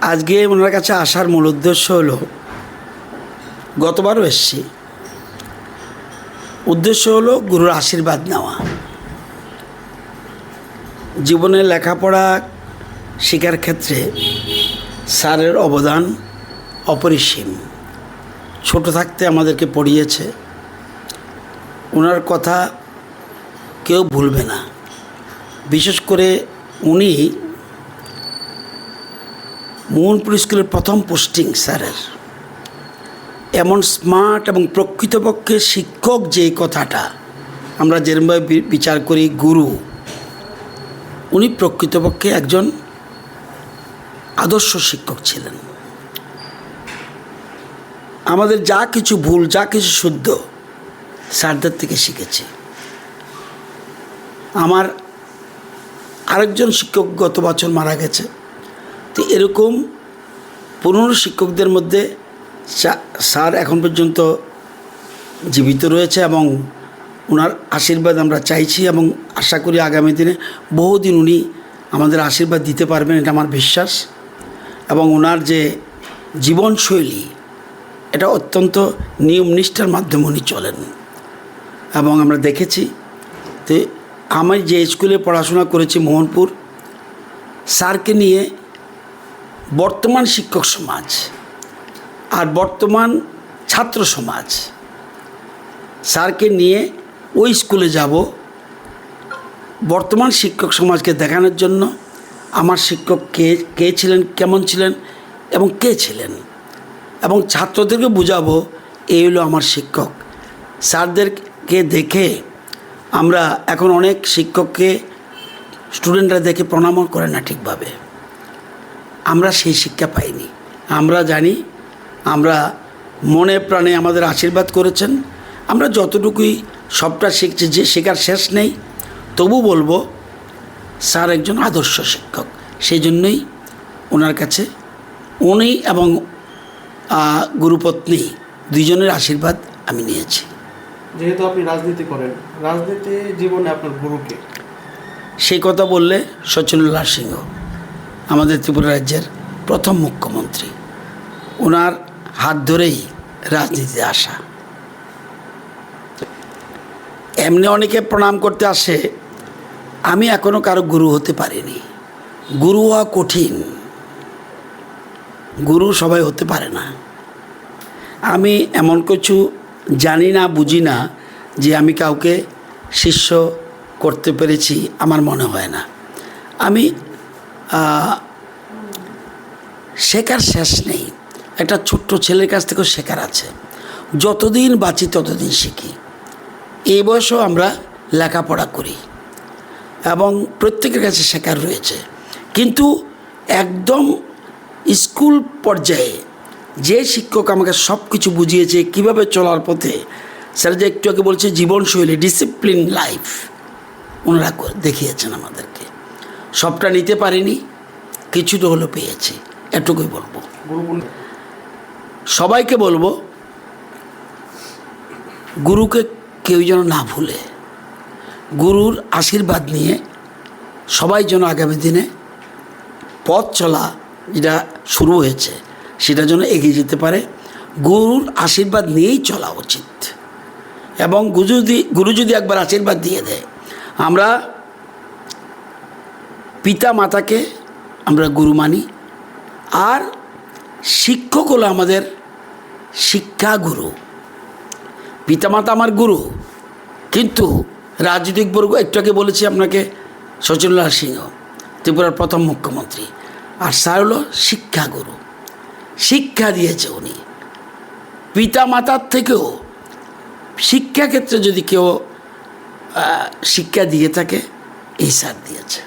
আজকে ওনার কাছে আসার মূল উদ্দেশ্য হলো, গতবারও এসছি। উদ্দেশ্য হলো গুরুর আশীর্বাদ নেওয়া। জীবনে লেখাপড়া শেখার ক্ষেত্রে স্যারের অবদান অপরিসীম। ছোট থাকতে আমাদেরকে পড়িয়েছে। ওনার কথা কেউ ভুলবে না। বিশেষ করে উনি মোহনপুর স্কুলের প্রথম পোস্টিং, স্যারের। এমন স্মার্ট এবং প্রকৃতপক্ষে শিক্ষক যে কথাটা আমরা যেরমভাবে বিচার করি, গুরু, উনি প্রকৃতপক্ষে একজন আদর্শ শিক্ষক ছিলেন। আমাদের যা কিছু ভুল, যা কিছু শুদ্ধ স্যারদের থেকে শিখেছি। আমার আরেকজন শিক্ষক গত বছর মারা গেছে। তো এরকম পুরনো শিক্ষকদের মধ্যে স্যার এখন পর্যন্ত জীবিত রয়েছে এবং ওনার আশীর্বাদ আমরা চাইছি এবং আশা করি আগামী দিনে বহুদিন উনি আমাদের আশীর্বাদ দিতে পারবেন, এটা আমার বিশ্বাস। এবং ওনার যে জীবনশৈলী, এটা অত্যন্ত নিয়ম নিষ্ঠার মাধ্যমে উনি চলেন। এবং আমরা দেখেছি তো আমি যে স্কুলে পড়াশোনা করেছি মোহনপুর, স্যারকে নিয়ে বর্তমান শিক্ষক সমাজ আর বর্তমান ছাত্র সমাজ। স্যারকে নিয়ে ওই স্কুলে যাব। বর্তমান শিক্ষক সমাজকে দেখানোর জন্য আমার শিক্ষক কে কে ছিলেন, কেমন ছিলেন এবং কে ছিলেন এবং ছাত্রদেরকে বুঝাবো, এই হলো আমার শিক্ষক। স্যারদেরকে দেখে আমরা এখন অনেক শিক্ষককে স্টুডেন্টরা দেখে প্রণামও করে না ঠিকভাবে। আমরা সেই শিক্ষা পাইনি। আমরা জানি আমরা মনে প্রাণে আমাদের আশীর্বাদ করেছেন। আমরা যতটুকুই সবটা শিখছি যে শেখার শেষ নেই তবু বলব স্যার একজন আদর্শ শিক্ষক। সেই জন্যই ওনার কাছে উনি এবং গুরুপত্নী দুইজনের আশীর্বাদ আমি নিয়েছি। যেহেতু আপনি রাজনীতি করেন রাজনীতি জীবনে আপনার গুরুকে? সেই কথা বললে সচিনুল্লাহ সিংহ। আমাদের ত্রিপুরা রাজ্যের প্রথম মুখ্যমন্ত্রী। ওনার হাত ধরেই রাজনীতিতে আসা। এমনি অনেকে প্রণাম করতে আসে, আমি এখনও কারও গুরু হতে পারিনি। গুরু হওয়া কঠিন। গুরু সবাই হতে পারে না। আমি এমন কিছু জানি না, বুঝি না, যে আমি কাউকে শিষ্য করতে পেরেছি, আমার মনে হয় না। আমি শেখার শেষ নেই। একটা ছোট্ট ছেলের কাছ থেকেও শেখার আছে। যতদিন বাঁচি ততদিন শিখি। এই বয়সেও আমরা লেখাপড়া করি এবং প্রত্যেকের কাছে শেখার রয়েছে। কিন্তু একদম স্কুল পর্যায়ে যে শিক্ষক আমাকে সব কিছু বুঝিয়েছে কীভাবে চলার পথে, স্যার যে একটু আগে বলছে জীবনশৈলী ডিসিপ্লিন লাইফ ওনারা দেখিয়েছেন আমাদেরকে। সবটা নিতে পারিনি কিছুটা হলো পেয়েছি এটুকুই বলব। সবাইকে বলব গুরুকে কেউ যেন না ভুলে গুরুর আশীর্বাদ নিয়ে সবাই যেন আগামী দিনে পথ চলা যেটা শুরু হয়েছে সেটা যেন এগিয়ে যেতে পারে। গুরুর আশীর্বাদ নিয়েই চলা উচিত। এবং গুরু যদি গুরু যদি একবার আশীর্বাদ দিয়ে দেয় আমরা পিতা মাতাকে আমরা গুরু মানি, আর শিক্ষক হলো আমাদের শিক্ষাগুরু। পিতামাতা আমার গুরু, কিন্তু রাজনৈতিক বর্গ, একটু আগে বলেছি আপনাকে শচীন্দ্রনাথ সিংহ, ত্রিপুরার প্রথম মুখ্যমন্ত্রী, আর স্যার হলো শিক্ষাগুরু। শিক্ষা দিয়েছে উনি। পিতামাতার থেকেও শিক্ষাক্ষেত্রে যদি কেউ শিক্ষা দিয়ে থাকে, এই স্যার দিয়েছে।